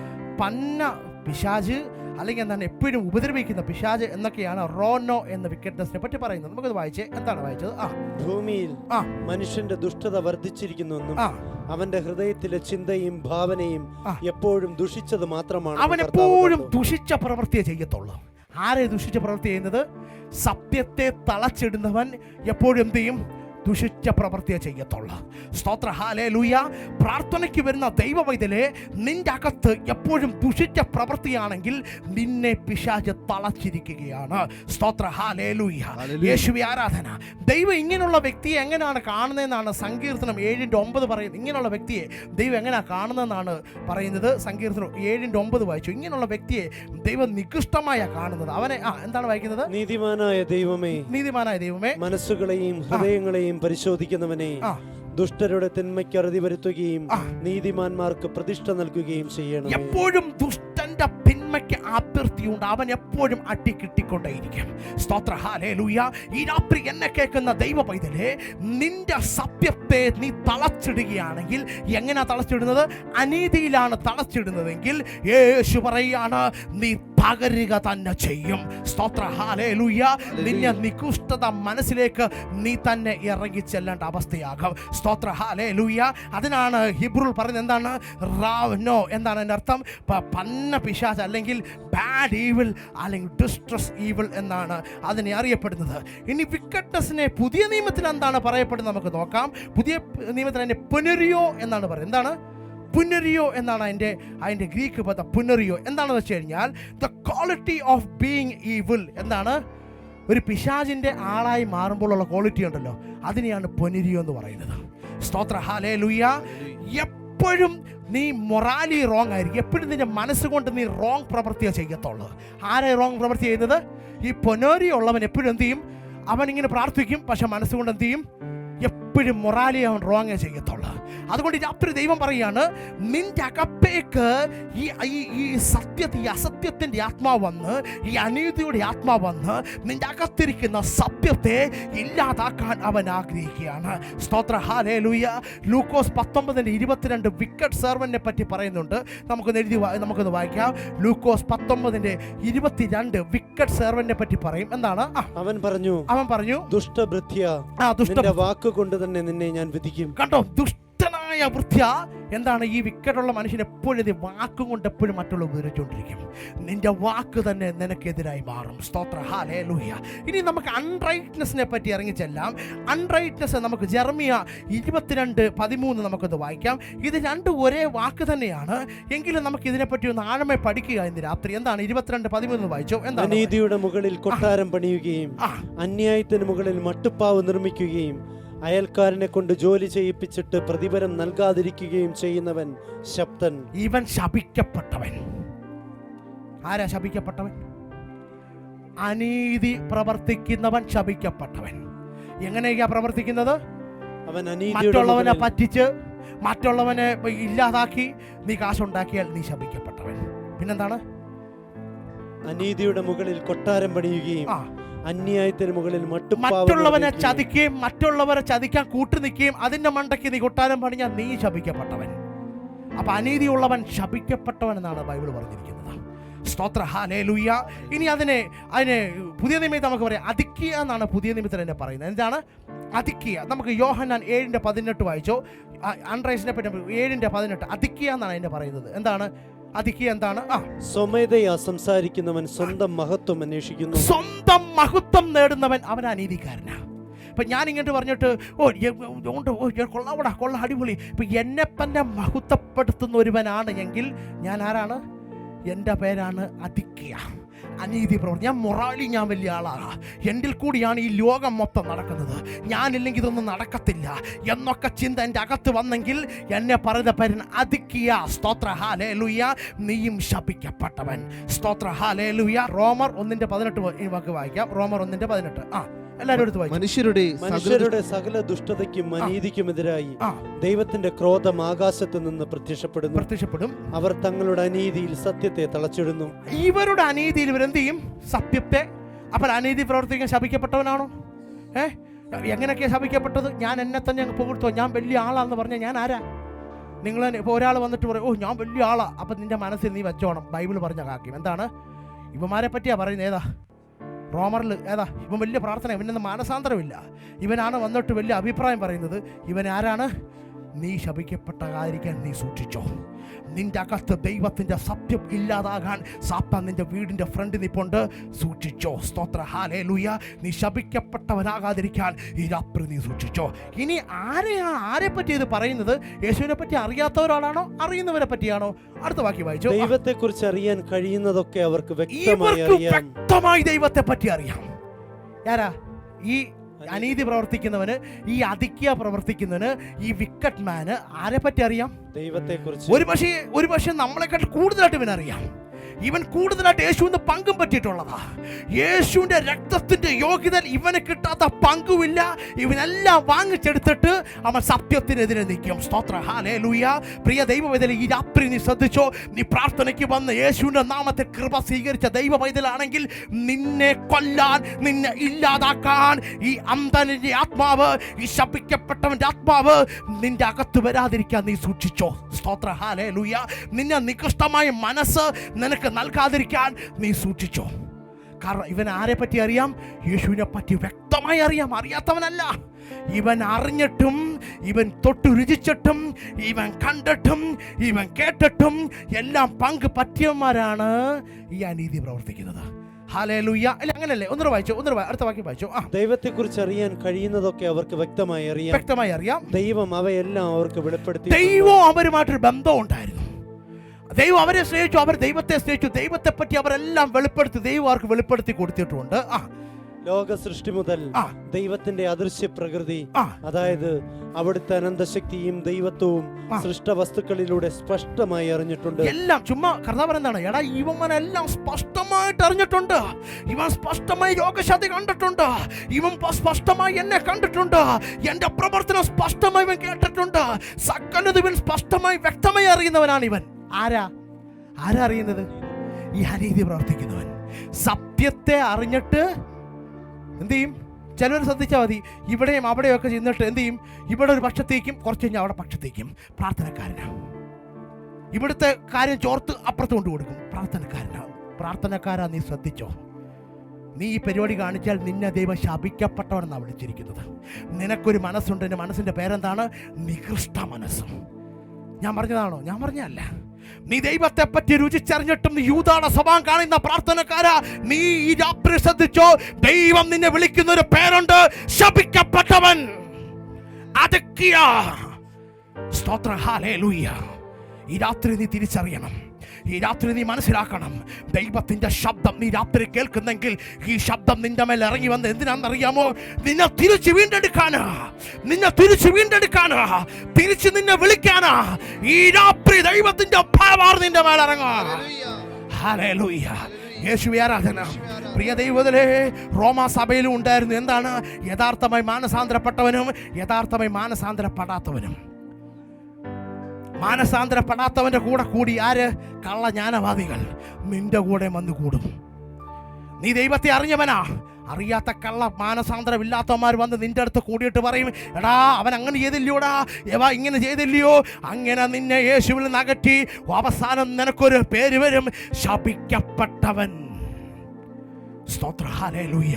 പന്ന പിശാജ് അല്ലെങ്കിൽ എന്താണ് എപ്പോഴും ഉപദ്രവിക്കുന്ന പിശാജ് എന്നൊക്കെയാണ് റോനോ എന്ന വിക്കറ്റ്നെസ്സിനെ പറ്റി പറയുന്നത്. നമുക്കത് വായിച്ചേ. എന്താണ് വായിച്ചത്? ആ. ഭൂമിയിൽ ആ. മനുഷ്യന്റെ ദുഷ്ടത വർദ്ധിച്ചിരിക്കുന്നുവെന്നും ആ. അവന്റെ ഹൃദയത്തിലെ ചിന്തയും ഭാവനയും എപ്പോഴും ദുഷിച്ചത് മാത്രമാണ് അവൻ എപ്പോഴും ദുഷിച്ച പ്രവൃത്തിയെ ചെയ്യത്തുള്ളൂ. ആരെ ദുഷിച്ച പ്രവൃത്തി ചെയ്യുന്നത്? സത്യത്തെ തളച്ചിടുന്നവൻ എപ്പോഴും എന്ത് ചെയ്യും? ദുഷിച്ച പ്രവൃത്തിയെ ചെയ്യത്തുള്ളൂ. സ്തോത്ര. ഹാലേ ലൂയ പ്രാർത്ഥനയ്ക്ക് വരുന്ന ദൈവവൈതലെ നിന്റെ അകത്ത് എപ്പോഴും ദുഷിച്ച പ്രവൃത്തിയാണെങ്കിൽ നിന്നെ പിശാച് തളച്ചിരിക്കുകയാണ്. സ്തോത്ര. ഹാലേ ലൂയ. യേശുവി ആരാധന. ദൈവം ഇങ്ങനെയുള്ള വ്യക്തിയെ എങ്ങനെയാണ് കാണുന്നതെന്നാണ് സങ്കീർത്തനം ഏഴിന്റെ ഒമ്പത് പറയുന്നത്. ഇങ്ങനെയുള്ള വ്യക്തിയെ ദൈവം എങ്ങനെയാണ് കാണുന്നതെന്നാണ് പറയുന്നത് സങ്കീർത്തനം ഏഴിന്റെ ഒമ്പത് വായിച്ചു. ഇങ്ങനെയുള്ള വ്യക്തിയെ ദൈവം നികൃഷ്ടമായ കാണുന്നത്. അവനെ ആ എന്താണ് വായിക്കുന്നത്? നീതിമാനായ ദൈവമേ. നീതിമാനായ ദൈവമേ. മനസ്സുകളെയും ഹൃദയങ്ങളെയും പരിശോധിക്കുന്നവനെ ദുഷ്ടരുടെ തിന്മയ്ക്ക് അറുതി വരുത്തുകയും നീതിമാന്മാർക്ക് പ്രതിഷ്ഠ നൽകുകയും ചെയ്യണം എപ്പോഴും ദുഷ്ടന്റെ തിന്മയ്ക്ക് ആപ്തിർത്തിയുണ്ട് അവൻ എപ്പോഴും അട്ടിക്കിട്ടിക്കൊണ്ടേയിരിക്കും സ്തോത്ര. ഹാലേലൂയ ഈ രാത്രി എന്നെ കേൾക്കുന്ന ദൈവ പൈതലെ നിന്റെ സത്യത്തെ നീ തളച്ചിടുകയാണെങ്കിൽ എങ്ങനെയാ തളച്ചിടുന്നത്? അനീതിയിലാണ് തളച്ചിടുന്നതെങ്കിൽ യേശു പറയാണ് നീ തകരുക തന്നെ ചെയ്യും. സ്തോത്ര. ഹാലേലുയ്യ നിന്നെ നികുഷ്ടത മനസ്സിലേക്ക് നീ തന്നെ ഇറങ്ങി ചെല്ലേണ്ട അവസ്ഥയാകും. സ്തോത്ര. ഹാലേലുയ്യ അതിനാണ് ഹിബ്രുൾ പറയുന്നത് എന്താണ്? റാവ് നോ. എന്താണ് എന്റെ അർത്ഥം? പന്ന പിശാച് അല്ലെങ്കിൽ ബാഡ് ഈവിൾ അല്ലെങ്കിൽ ഡിസ്ട്രസ് ഈവിൾ എന്നാണ് അതിനെ അറിയപ്പെടുന്നത്. ഇനി വിക്കറ്റ്നസിനെ പുതിയ നിയമത്തിൽ എന്താണ് പറയപ്പെടുന്നത് നമുക്ക് നോക്കാം. പുതിയ നിയമത്തിൽ അതിനെ പുനരിയോ എന്നാണ് പറയുന്നത്. എന്താണ്? പുനരിയോ എന്നാണ് അതിന്റെ അതിന്റെ ഗ്രീക്ക് പദം പുനരിയോ എന്താണെന്ന് വെച്ച് കഴിഞ്ഞാൽ the quality of being evil എന്താണ്? ഒരു പിശാചിന്റെ ആളായി മാറുമ്പോഴുള്ള ക്വാളിറ്റി ഉണ്ടല്ലോ. അതിനെയാണ് പൊനിരിയോ എന്ന് പറയുന്നത്. സ്തോത്ര. ഹാലേ ലുയ്യ എപ്പോഴും നീ മൊറാലി റോങ് ആയിരിക്കും. എപ്പോഴും നിന്റെ മനസ്സുകൊണ്ട് നീ റോങ് പ്രവൃത്തിയെ ചെയ്യത്തുള്ളൂ. ആരെ റോങ് പ്രവൃത്തി ചെയ്യുന്നത്? ഈ പൊനോരി ഉള്ളവൻ എപ്പോഴും എന്ത് ചെയ്യും? അവൻ ഇങ്ങനെ പ്രാർത്ഥിക്കും പക്ഷെ മനസ്സുകൊണ്ട് എന്ത് ചെയ്യും? എപ്പോഴും മൊറാലി അവൻ റോങ്ങേ ചെയ്യത്തുള്ളൂ. അതുകൊണ്ട് രാത്രി ദൈവം പറയാണ് നിന്റെ അകത്തേക്ക് ഈ ഈ സത്യത്തെ ഈ അസത്യത്തിന്റെ ആത്മാവ് വന്ന് ഈ അനീതിയുടെ ആത്മാവ് വന്ന് നിന്റെ അകത്തിരിക്കുന്ന സത്യത്തെ ഇല്ലാതാക്കാൻ അവൻ ആഗ്രഹിക്കുകയാണ്. സ്തോത്ര. ഹാലേ ലൂയ ലൂക്കോസ് പത്തൊമ്പതിന്റെ ഇരുപത്തിരണ്ട് വിക്കറ്റ് സെർവനെ പറ്റി പറയുന്നുണ്ട്. നമുക്കൊന്ന് എഴുതി നമുക്കൊന്ന് വായിക്കാം. ലൂക്കോസ് പത്തൊമ്പതിന്റെ ഇരുപത്തിരണ്ട് വിക്കറ്റ് സെർവനെ പറ്റി പറയും. എന്താണ്? അവൻ പറഞ്ഞു അവൻ പറഞ്ഞു ദുഷ്ടഭൃത്യ ആ ദുഷ്ട വാക്ക് വാക്കുകൊണ്ട് തന്നെ നിന്നെ ഞാൻ വിധിക്കും. കണ്ടോ? ദുഷ്ടനായ വൃത്യ എന്താണ് ഈ വിക്കറ്റുള്ള മനുഷ്യൻ എപ്പോഴും ഇത് വാക്കും കൊണ്ട് എപ്പോഴും മറ്റുള്ള ഉപയോഗിച്ചുകൊണ്ടിരിക്കും നിന്റെ വാക്ക് തന്നെ നിനക്കെതിരായി മാറും. സ്തോത്ര. ഹാലേ ഇനി നമുക്ക് അൺറൈറ്റ്നെസ്സിനെ പറ്റി ഇറങ്ങിച്ചെല്ലാം അൺറൈറ്റ്നെസ് നമുക്ക് ജെർമിയ ഇരുപത്തിരണ്ട് പതിമൂന്ന് നമുക്കൊന്ന് വായിക്കാം. ഇത് രണ്ടും ഒരേ വാക്ക് തന്നെയാണ്. എങ്കിലും നമുക്ക് ഇതിനെപ്പറ്റി ഒന്ന് ആഴമേ പഠിക്കുക ഇന്ന് രാത്രി. എന്താണ്? ഇരുപത്തിരണ്ട് പതിമൂന്ന് വായിച്ചോ? എന്താണ്? നീതിയുടെ മുകളിൽ കൊട്ടാരം പണിയുകയും അന്യായത്തിന് മുകളിൽ മട്ടുപ്പാവ് നിർമ്മിക്കുകയും അയൽക്കാരനെ കൊണ്ട് ജോലി ചെയ്യിപ്പിച്ചിട്ട് പ്രതിഫലം നൽകാതിരിക്കുകയും ചെയ്യുന്നവൻ ശബ്ദൻ. ഇവൻ ശപിക്കപ്പെട്ടവൻ. ആരാ ശപിക്കപ്പെട്ടവൻ? അനീതി പ്രവർത്തിക്കുന്നവൻ ശപിക്കപ്പെട്ടവൻ. എങ്ങനെയൊക്കെയാ പ്രവർത്തിക്കുന്നത്? അവൻ മറ്റുള്ളവനെ പറ്റിച്ച് മറ്റുള്ളവനെ ഇല്ലാതാക്കി നീ കാശുണ്ടാക്കിയാൽ നീ ശപിക്കപ്പെട്ടവൻ. പിന്നെന്താണ്? അനീതിയുടെ മുകളിൽ കൊട്ടാരം പണിയുകയും ആ. അന്യായത്തിന് മുകളിൽ മറ്റുള്ളവനെ ചതിക്കുകയും മറ്റുള്ളവരെ ചതിക്കാൻ കൂട്ടു നിൽക്കുകയും അതിന്റെ മണ്ടയ്ക്ക് നീ കൊട്ടാരം പണിഞ്ഞാൽ നീ ശപിക്കപ്പെട്ടവൻ. അപ്പൊ അനീതിയുള്ളവൻ ശപിക്കപ്പെട്ടവൻ എന്നാണ് ബൈബിൾ പറഞ്ഞിരിക്കുന്നത്. സ്തോത്ര. ഹാലേ ലുയ്യ ഇനി അതിനെ അതിനെ പുതിയ നിമിത്തം നമുക്ക് പറയാം. അതിക്കുക എന്നാണ് പുതിയ നിമിത്തം എന്നെ പറയുന്നത്. എന്താണ്? അതിക്കുക നമുക്ക് യോഹന്നാൻ ഏഴിന്റെ പതിനെട്ട് വായിച്ചോ? അൺറൈസിനെ പറ്റി ഏഴിന്റെ പതിനെട്ട് അതിക്കുക എന്നാണ് എന്നെ പറയുന്നത്. എന്താണ്? അതിക്കുക എന്താണ്? ആ. സ്വമേധയാ സംസാരിക്കുന്നവൻ സ്വന്തം മഹത്വം അന്വേഷിക്കുന്നു. സ്വന്തം മഹത്വം നേടുന്നവൻ അവൻ അനീതിക്കാരനാ. ഇപ്പം ഞാൻ ഇങ്ങോട്ട് പറഞ്ഞിട്ട് ഓ ഉണ്ട് ഓ കൊള്ളാവടാ കൊള്ള അടിപൊളി. ഇപ്പം എന്നെ തന്നെ മഹത്വപ്പെടുത്തുന്ന ഒരുവനാണ് എങ്കിൽ ഞാൻ ആരാണ്? എന്റെ പേരാണ് അതിക്കിയ അനീതി പ്രവർത്തി ഞാൻ മൊറാളി ഞാൻ വലിയ ആളാണ്. എന്റെ കൂടിയാണ് ഈ ലോകം മൊത്തം നടക്കുന്നത്? ഞാനില്ലെങ്കിൽ ഇതൊന്നും നടക്കത്തില്ല. എന്നൊക്കെ ചിന്ത എന്റെ അകത്ത് വന്നെങ്കിൽ എന്നെ പറയുന്ന പരൻ അതിക്കിയ സ്തോത്ര ഹാലേ ലുയ്യ നീയും ശപിക്കപ്പെട്ടവൻ. സ്തോത്ര ഹാലേ ലുയ്യ റോമർ ഒന്നിന്റെ പതിനെട്ട് വാക്ക് വായിക്കാം. റോമർ ഒന്നിന്റെ പതിനെട്ട്. ആ. എല്ലാവരും മനുഷ്യരുടെ സകല മനുഷ്യരുടെ സകല ദുഷ്ടതയ്ക്കും അനീതിക്കുമെതിരായി എതിരായി ദൈവത്തിന്റെ ക്രോധം ആകാശത്ത് നിന്ന് പ്രത്യക്ഷപ്പെടുന്നു. പ്രത്യക്ഷപ്പെടും. അവർ തങ്ങളുടെ അനീതിയിൽ സത്യത്തെ തളച്ചിടുന്നു. ഇവരുടെ അനീതിയിൽ ഇവരെന്ത് ചെയ്യും? സത്യത്തെ. അപ്പോൾ അനീതി പ്രവർത്തിക്കാൻ ശപിക്കപ്പെട്ടവനാണോ? ഏ? എങ്ങനെയൊക്കെയാണ് ശപിക്കപ്പെട്ടത്? ഞാൻ എന്നെ തന്നെ അങ്ങ് പുകഴ്ത്തോ ഞാൻ വലിയ ആളാന്ന് പറഞ്ഞാൽ ഞാൻ ആരാ? നിങ്ങൾ ഇപ്പോൾ ഒരാൾ വന്നിട്ട് പറയും ഓ ഞാൻ വലിയ ആളാ. അപ്പം നിന്റെ മനസ്സിൽ നീ വെച്ചോണം. ബൈബിൾ പറഞ്ഞ കാക്കും എന്താണ്? ഇവന്മാരെ പറ്റിയാ പറയുന്നത്? ഏതാ? റോമറിൽ ഏതാ ഇവൻ വലിയ പ്രാർത്ഥന ഇവനൊന്നും മാനസാന്തരമില്ല. ഇവനാണ് വന്നിട്ട് വലിയ അഭിപ്രായം പറയുന്നത്. ഇവൻ ആരാണ്? നീ ശപിക്കപ്പെട്ടതായിരിക്കാൻ നീ സൂക്ഷിച്ചോ. നിന്റെ അകത്ത് ദൈവത്തിന്റെ സത്യം ഇല്ലാതാകാൻ സാത്താൻ നിന്റെ വീടിന്റെ ഫ്രണ്ട് നിപ്പുണ്ട്. സൂക്ഷിച്ചോ. സ്തോത്ര. ഹാലേ ലൂയ നീ ശപിക്കപ്പെട്ടവനാകാതിരിക്കാൻ ഈ രാത്രി നീ സൂക്ഷിച്ചോ. ഇനി ആരെയാ ആരെ പറ്റി ഇത് പറയുന്നത്? യേശുവിനെ പറ്റി അറിയാത്ത ഒരാളാണോ? അറിയുന്നവരെ പറ്റിയാണോ? അടുത്ത ബാക്കി വായിച്ചു. ദൈവത്തെ കുറിച്ച് അറിയാൻ കഴിയുന്നതൊക്കെ അവർക്ക് വ്യക്തമായി ദൈവത്തെ പറ്റി അറിയാം. ആരാ? ഈ അനീതി പ്രവർത്തിക്കുന്നവന് ഈ അതിക്യ പ്രവർത്തിക്കുന്നവന് ഈ വിക്കറ്റ് മാന് ആരെ പറ്റി അറിയാം? ദൈവത്തെ കുറിച്ച് ഒരുപക്ഷെ ഒരുപക്ഷെ ഒരു പക്ഷേ നമ്മളെക്കാൾ കൂടുതലായിട്ട് ഇവനറിയാം. ഇവൻ കൂടുതലായിട്ട് യേശുവിന് പങ്കും പറ്റിയിട്ടുള്ളതാ. യേശുവിന്റെ രക്തത്തിന്റെ യോഗ്യത ഇവന് കിട്ടാത്ത പങ്കുമില്ല ഇവനെല്ലാം വാങ്ങിച്ചെടുത്തിട്ട് അവൻ സത്യത്തിനെതിരെ നിൽക്കും. സ്തോത്ര. ഹാലേ ലൂയ പ്രിയ ദൈവവൈതൽ ഈ രാത്രി നീ ശ്രദ്ധിച്ചോ? നീ പ്രാർത്ഥനയ്ക്ക് വന്ന് യേശുവിന്റെ നാമത്തെ കൃപ സ്വീകരിച്ച ദൈവ പൈതലാണെങ്കിൽ നിന്നെ കൊല്ലാൻ നിന്നെ ഇല്ലാതാക്കാൻ ഈ അന്തനിന്റെ ആത്മാവ് ഈ ശപിക്കപ്പെട്ടവന്റെ ആത്മാവ് നിന്റെ അകത്ത് വരാതിരിക്കാൻ നീ സൂക്ഷിച്ചോ. സ്തോത്ര. ഹാലേ ലൂയ നിന്നെ നികൃഷ്ടമായ മനസ്സ് നിനക്ക് നൽകാതിരിക്കാൻ നീ സൂക്ഷിച്ചോ. കാരണം ഇവൻ ആരെ പറ്റി അറിയാം? യേശുവിനെ പറ്റി വ്യക്തമായി അറിയാം. അറിയാത്തവനല്ല. ഇവൻ അറിഞ്ഞിട്ടും ഇവൻ തൊട്ടു രുചിച്ചിട്ടും ഇവൻ കണ്ടിട്ടും ഇവൻ കേട്ടിട്ടും എല്ലാം പങ്ക് പറ്റിയവന്മാരാണ് ഈ അനീതി പ്രവർത്തിക്കുന്നത്. അങ്ങനല്ലേ? ഒന്നര വായിച്ചു ഒന്നര അടുത്ത വാക്യം വായിച്ചു. ദൈവത്തെ കുറിച്ച് അറിയാൻ കഴിയുന്നതൊക്കെ അവർക്ക് വ്യക്തമായി അറിയാം. വ്യക്തമായി അറിയാം. ദൈവം അവയെല്ലാം അവർക്ക് വെളിപ്പെടുത്തി ദൈവം അവരുമായിട്ടൊരു ബന്ധം ഉണ്ടായിരുന്നു. ദൈവം അവരെ സ്നേഹിച്ചു അവർ ദൈവത്തെ സ്നേഹിച്ചു. ദൈവത്തെ പറ്റി അവരെല്ലാം വെളിപ്പെടുത്തി ദൈവം അവർക്ക് വെളിപ്പെടുത്തി കൊടുത്തിട്ടുണ്ട്. ആ. ലോക സൃഷ്ടി മുതൽ ദൈവത്തിന്റെ അദൃശ്യ പ്രകൃതി അതായത് അവിടുത്തെ അനന്തശക്തിയും ദൈവത്വവും സൃഷ്ട വസ്തുക്കളിലൂടെ സ്പഷ്ടമായി അറിഞ്ഞിട്ടുണ്ട്. എല്ലാം ചുമ്മാ കർത്താവ് എന്താണ്? എടാ ഇവന്മാരെല്ലാം സ്പഷ്ടമായിട്ട് അറിഞ്ഞിട്ടുണ്ട്. ഇവൻ സ്പഷ്ടമായി യോഗശാന്തി കണ്ടിട്ടുണ്ട്. ഇവൻ സ്പഷ്ടമായി എന്നെ കണ്ടിട്ടുണ്ട്. എന്റെ പ്രവർത്തനം സ്പഷ്ടമായി ഇവൻ കേട്ടിട്ടുണ്ട്. സകലത് ഇവൻ സ്പഷ്ടമായി വ്യക്തമായി അറിയുന്നവനാണ് ഇവൻ. ആരാ? ആരാ അറിയുന്നത്? ഈ അനീതി പ്രവർത്തിക്കുന്നവൻ. സത്യത്തെ അറിഞ്ഞിട്ട് എന്ത് ചെയ്യും? ചിലവർ ശ്രദ്ധിച്ചാൽ മതി. ഇവിടെയും അവിടെയൊക്കെ ചെന്നിട്ട് എന്ത് ചെയ്യും? ഇവിടെ ഒരു പക്ഷത്തേക്കും കുറച്ച് കഴിഞ്ഞാൽ അവിടെ പക്ഷത്തേക്കും പ്രാർത്ഥനക്കാരനാണ് ഇവിടുത്തെ കാര്യം ചോർത്ത് അപ്പുറത്ത് കൊണ്ടു കൊടുക്കും. പ്രാർത്ഥനക്കാരനാണ് പ്രാർത്ഥനക്കാരാ നീ ശ്രദ്ധിച്ചോ? നീ ഈ പരിപാടി കാണിച്ചാൽ നിന്നെ ദൈവം ശപിക്കപ്പെട്ടവനെന്നാണ് വിളിച്ചിരിക്കുന്നത്. നിനക്കൊരു മനസ്സുണ്ട്. എന്റെ മനസ്സിന്റെ പേരെന്താണ്? നികൃഷ്ട മനസ്സും. ഞാൻ പറഞ്ഞതാണോ? ഞാൻ പറഞ്ഞതല്ല. നീ ദൈവത്തെ പറ്റി രുചിച്ചറിഞ്ഞിട്ടും നീ യൂതാണ സഭാം കാണുന്ന പ്രാർത്ഥനക്കാരാ. നീ ഈ രാത്രി ശ്രദ്ധിച്ചോ? ദൈവം നിന്നെ വിളിക്കുന്ന ഒരു പേരുണ്ട്. ശപിക്കപ്പെട്ടവൻ അതക്കിയ സ്തോത്ര. ഹാലേലൂയ ഈ രാത്രി നീ തിരിച്ചറിയണം. ഈ രാത്രി നീ മനസ്സിലാക്കണം. ദൈവത്തിന്റെ ശബ്ദം നീ രാത്രി കേൾക്കുന്നെങ്കിൽ ഈ ശബ്ദം നിന്റെ മേൽ ഇറങ്ങി വന്ന് എന്തിനാണെന്നറിയാമോ? നിന്നെ തിരിച്ച് വീണ്ടെടുക്കാനാ. നിന്നെ തിരിച്ച് വീണ്ടെടുക്കാനാ. തിരിച്ച് നിന്നെ വിളിക്കാനാ. ഈ രാത്രി ദൈവത്തിന്റെ പവർ നിന്റെ മേൽ ഇറങ്ങാ. യേശുവി ആരാധന. പ്രിയ ദൈവത്തിലെ റോമാ സഭയിലും ഉണ്ടായിരുന്നു. എന്താണ്? യഥാർത്ഥമായി മാനസാന്തരപ്പെട്ടവനും യഥാർത്ഥമായി മാനസാന്തരപ്പെടാത്തവനും. മാനസാന്തരപ്പെടാത്തവന്റെ കൂടെ കൂടി ആര്? കള്ള ജ്ഞാനവാദികൾ നിന്റെ കൂടെ വന്ന് കൂടും. നീ ദൈവത്തെ അറിഞ്ഞവനാ. അറിയാത്ത കള്ള മാനസാന്തരമില്ലാത്തവന്മാർ വന്ന് നിന്റെ അടുത്ത് കൂടിയിട്ട് പറയും എടാ അവൻ അങ്ങനെ ചെയ്തില്ലയോടാ എവാ ഇങ്ങനെ ചെയ്തില്ലയോ? അങ്ങനെ നിന്നെ യേശുവിൽ നിന്ന് അകറ്റി. അവസാനം നിനക്കൊരു പേര് വരും ശപിക്കപ്പെട്ടവൻ. സ്തോത്ര. ഹാലേലൂയ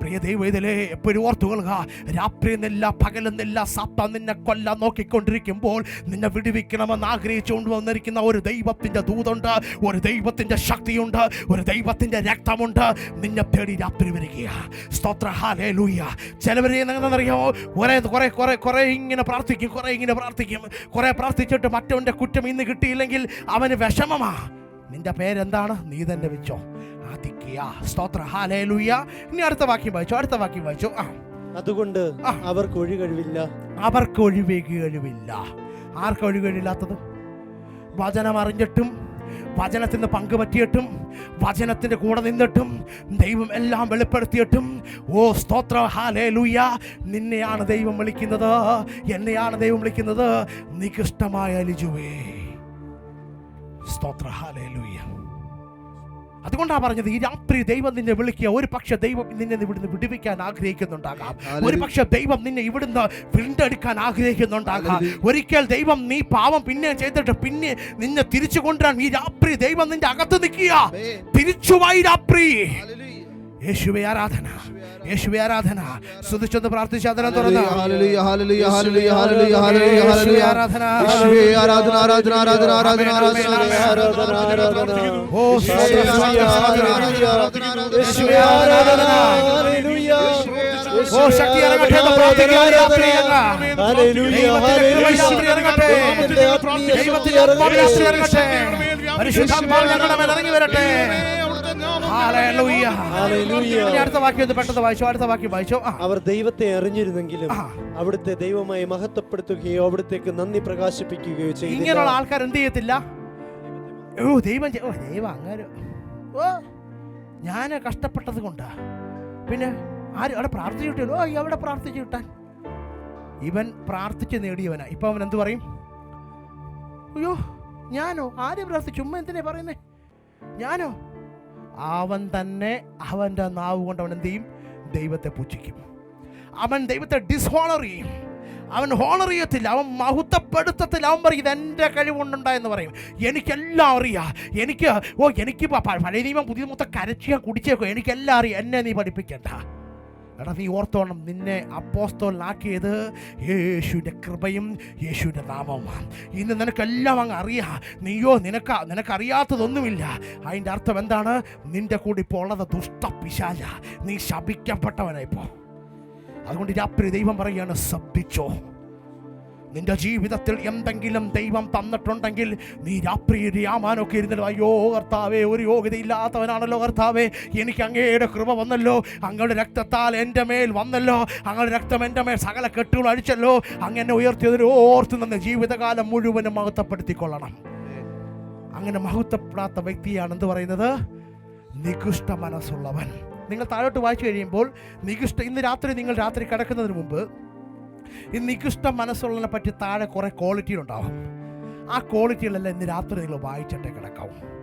പ്രിയ ദൈവത്തിലെ എപ്പോഴും ഓർത്തു കൊള്ളുക രാത്രി നില്ല പകലെന്നില്ല സത്ത നിന്നെ കൊല്ലാൻ നോക്കിക്കൊണ്ടിരിക്കുമ്പോൾ നിന്നെ വിടുവിക്കണമെന്ന് ആഗ്രഹിച്ചുകൊണ്ട് വന്നിരിക്കുന്ന ഒരു ദൈവത്തിന്റെ ദൂതുണ്ട് ഒരു ദൈവത്തിന്റെ ശക്തിയുണ്ട് ഒരു ദൈവത്തിന്റെ രക്തമുണ്ട്. നിന്നെ തേടി രാത്രി വരികയാ. സ്തോത്ര. ഹാലേലൂയ ചിലവരെ എന്താണെന്നറിയാമോ കുറെ കുറേ കുറേ കുറേ ഇങ്ങനെ പ്രാർത്ഥിക്കും കുറേ ഇങ്ങനെ പ്രാർത്ഥിക്കും. കുറേ പ്രാർത്ഥിച്ചിട്ട് മറ്റവന്റെ കുറ്റം ഇന്ന് കിട്ടിയില്ലെങ്കിൽ അവന് വിഷമമാ. നിന്റെ പേരെന്താണ്? നീ തന്നെ വെച്ചോ. ആദിക്കിയ സ്തോത്ര. ഹാലേലൂയ ഇനി അടുത്ത വാക്യം വായിച്ചു അടുത്ത വാക്യം വായിച്ചു. ആ. അതുകൊണ്ട് അവർക്ക് അവർക്ക് ഒഴികഴിവില്ല അവർക്ക് ഒഴിവുകഴിവില്ല ആർക്ക് കഴിവില്ലാത്തത്? വചനം അറിഞ്ഞിട്ടും വചനത്തിന് പങ്കുപറ്റിയിട്ടും വചനത്തിന്റെ കൂടെ നിന്നിട്ടും ദൈവം എല്ലാം വെളിപ്പെടുത്തിയിട്ടും ഓ സ്തോത്ര. ഹാലേലൂയ നിന്നെയാണ് ദൈവം വിളിക്കുന്നത്. എന്നെയാണ് ദൈവം വിളിക്കുന്നത്. നികൃഷ്ടമായ ലിജുവേ. സ്തോത്ര. ഹാലേലൂയ അതുകൊണ്ടാണ് പറഞ്ഞത് ഈ രാത്രി ദൈവം നിന്നെ വിളിക്കുക ഒരു പക്ഷെ ദൈവം നിന്നെ ഇവിടുന്ന് വിടുവിക്കാൻ ആഗ്രഹിക്കുന്നുണ്ടാകാം. ഒരു പക്ഷെ ദൈവം നിന്നെ ഇവിടുന്ന് വീണ്ടെടുക്കാൻ ആഗ്രഹിക്കുന്നുണ്ടാകാം. ഒരിക്കൽ ദൈവം നീ പാവം പിന്നെ ചെയ്തിട്ട് പിന്നെ നിന്നെ തിരിച്ചു കൊണ്ടുവരാൻ ഈ രാത്രി ദൈവം നിന്റെ അകത്ത് നിൽക്കുക. തിരിച്ചുമായി രാത്രി. യേശുവെ ആരാധന യേശുവെ ആരാധന സ്തുതിച്ചൊന്ന് പ്രാർത്ഥിച്ച് അതിനെ തുറന്ന് ഓ ശക്തി ഇറങ്ങട്ടെ ദൈവത്തിന്റെ ഇറങ്ങട്ടെ. പരിശുദ്ധാത്മാവ് ഞങ്ങളുടെ മേൽ ഇറങ്ങി വരട്ടെ അടുത്ത വാക്യം ഒന്ന് പെട്ടെന്ന് വായിച്ചോ അടുത്ത വാക്യം വായിച്ചോ. ആ. അവർ ദൈവത്തെ അറിഞ്ഞിരുന്നെങ്കിലും. അവിടുത്തെ ദൈവമായി മഹത്വപ്പെടുത്തുകയോ അവിടത്തേക്ക് നന്ദി പ്രകാശിപ്പിക്കുകയോ ചെയ്യും ഇങ്ങനെയുള്ള ആൾക്കാർ എന്ത് ചെയ്യത്തില്ല? ഓ ദൈവം ഓ ദൈവം അങ്ങനെ ഓ ഞാൻ കഷ്ടപ്പെട്ടത് കൊണ്ടാ. പിന്നെ ആര് അവിടെ പ്രാർത്ഥിച്ചു കിട്ടിയല്ലോ? ഓ എവിടെ പ്രാർത്ഥിച്ചു കിട്ടാൻ? ഇവൻ പ്രാർത്ഥിച്ച് നേടിയവനാ. ഇപ്പൊ അവൻ എന്ത് പറയും? അയ്യോ ഞാനോ? ആര് പ്രാർത്ഥിച്ചു? ചുമ്മാ എന്തിനാ പറയുന്നേ? ഞാനോ? അവൻ തന്നെ അവന്റെ നാവ് കൊണ്ട് അവൻ എന്ത് ചെയ്യും? ദൈവത്തെ പൂജിക്കും. അവൻ ദൈവത്തെ ഡിസ്ഹോണർ ചെയ്യും. അവൻ ഹോണർ ചെയ്യത്തില്ല. അവൻ മഹത്വപ്പെടുത്തത്തില്ല. അവൻ പറയും ഇതെന്റെ എന്റെ കഴിവുണ്ടുണ്ടായെന്ന് പറയും. എനിക്കെല്ലാം അറിയാം. എനിക്ക് ഓ എനിക്ക് പഴയ നിയമം പുതിയ മൊത്തം കരച്ചിയാ കുടിച്ചേക്കോ. എനിക്കെല്ലാം അറിയാം. എന്നെ നീ പഠിപ്പിക്കണ്ട. എടാ നീ ഓർത്തോണം നിന്നെ അപ്പോസ്തോലാക്കിയത് യേശുവിന്റെ കൃപയും യേശുവിന്റെ നാമവുമാണ്. ഇന്ന് നിനക്കെല്ലാം അങ്ങ് അറിയാം. നീയോ നിനക്ക നിനക്കറിയാത്തതൊന്നുമില്ല. അതിന്റെ അർത്ഥം എന്താണ്? നിന്റെ കൂടെ ഇപ്പോൾ ഉള്ളത് ദുഷ്ട പിശാല നീ ശപിക്കപ്പെട്ടവനായിപ്പോ. അതുകൊണ്ട് രാത്രി ദൈവം പറയുകയാണ് ശ്രദ്ധിച്ചോ നിന്റെ ജീവിതത്തിൽ എന്തെങ്കിലും ദൈവം തന്നിട്ടുണ്ടെങ്കിൽ നീ രാത്രി രാമാനൊക്കെ ഇരുന്നല്ലോ അയ്യോ കർത്താവേ ഒരു യോഗ്യതയില്ലാത്തവനാണല്ലോ കർത്താവേ. എനിക്ക് അങ്ങയുടെ കൃപ വന്നല്ലോ. അങ്ങയുടെ രക്തത്താൽ എന്റെ മേൽ വന്നല്ലോ. അങ്ങയുടെ രക്തം എന്റെ മേൽ സകല കെട്ടുകൾ അഴിച്ചല്ലോ. അങ്ങനെ ഉയർത്തിയതിൽ ഓർത്ത് നിന്ന് ജീവിതകാലം മുഴുവനും മഹത്വപ്പെടുത്തിക്കൊള്ളണം. അങ്ങനെ മഹത്വപ്പെടാത്ത വ്യക്തിയാണ് എന്ത് പറയുന്നത്? നികൃഷ്ട മനസ്സുള്ളവൻ. നിങ്ങൾ താഴോട്ട് വായിച്ചു കഴിയുമ്പോൾ നികൃഷ്ട ഇന്ന് രാത്രി നിങ്ങൾ രാത്രി കിടക്കുന്നതിന് മുമ്പ് ഈ നികൃഷ്ട മനസ്സുള്ളതിനെ പറ്റി താഴെ കുറേ ക്വാളിറ്റികളുണ്ടാവും ആ ക്വാളിറ്റികളെല്ലാം ഇന്ന് രാത്രി നിങ്ങൾ വായിച്ചിട്ടേ കിടക്കാവും.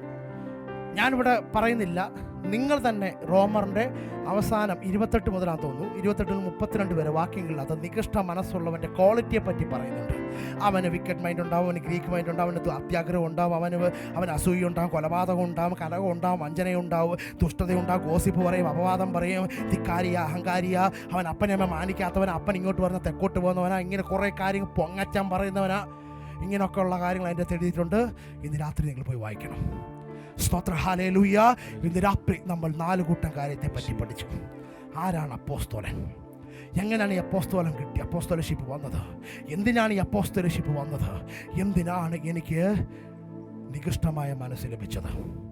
ഞാനിവിടെ പറയുന്നില്ല. നിങ്ങൾ തന്നെ റോമറിന്റെ അവസാനം ഇരുപത്തെട്ട് മുതലാണ് തോന്നുന്നു. ഇരുപത്തെട്ട് മുപ്പത്തിരണ്ട് വരെ വാക്യങ്ങളിൽ അത് നികൃഷ്ട മനസ്സുള്ളവന്റെ ക്വാളിറ്റിയെ പറ്റി പറയുന്നുണ്ട്. അവന് വിക്കറ്റ് മൈൻഡ് ഉണ്ടാവും അവന് ഗ്രീക്ക് മൈൻഡ് ഉണ്ടാവും അവന് അത്യാഗ്രഹം ഉണ്ടാവും അവന് അവൻ അസൂയ ഉണ്ടാവും കൊലപാതകം ഉണ്ടാവും കലകം ഉണ്ടാവും വഞ്ചനയുണ്ടാവും ദുഷ്ടതയുണ്ടാവും ഗോസിപ്പ് പറയും അപവാദം പറയും ധിക്കാരിയ അഹങ്കാരിയ അവൻ അപ്പനമ്മ മാനിക്കാത്തവൻ അപ്പൻ ഇങ്ങോട്ട് പറഞ്ഞ തെക്കോട്ട് പോകുന്നവനാ ഇങ്ങനെ കുറേ കാര്യങ്ങൾ പൊങ്ങച്ചാൻ പറയുന്നവനാ. ഇങ്ങനെയൊക്കെയുള്ള കാര്യങ്ങൾ അതിന്റെ തെളിയിട്ടുണ്ട് ഇന്ന് രാത്രി നിങ്ങൾ പോയി വായിക്കണം. സ്തോത്ര. ഹാലേലൂയ ഇന്ന് രാത്രി നമ്മൾ നാല് കൂട്ടം കാര്യത്തെ പറ്റി പഠിച്ചു. ആരാണ് അപ്പോസ്തോലൻ? എങ്ങനെയാണ് ഈ അപ്പോസ്തോലം കിട്ടി? അപ്പോസ്തോലഷിപ്പ് വന്നത്? എന്തിനാണ് ഈ അപ്പോസ്തോലഷിപ്പ് വന്നത്? എന്തിനാണ് എനിക്ക് നികൃഷ്ടമായ മനസ്സ് ലഭിച്ചത്?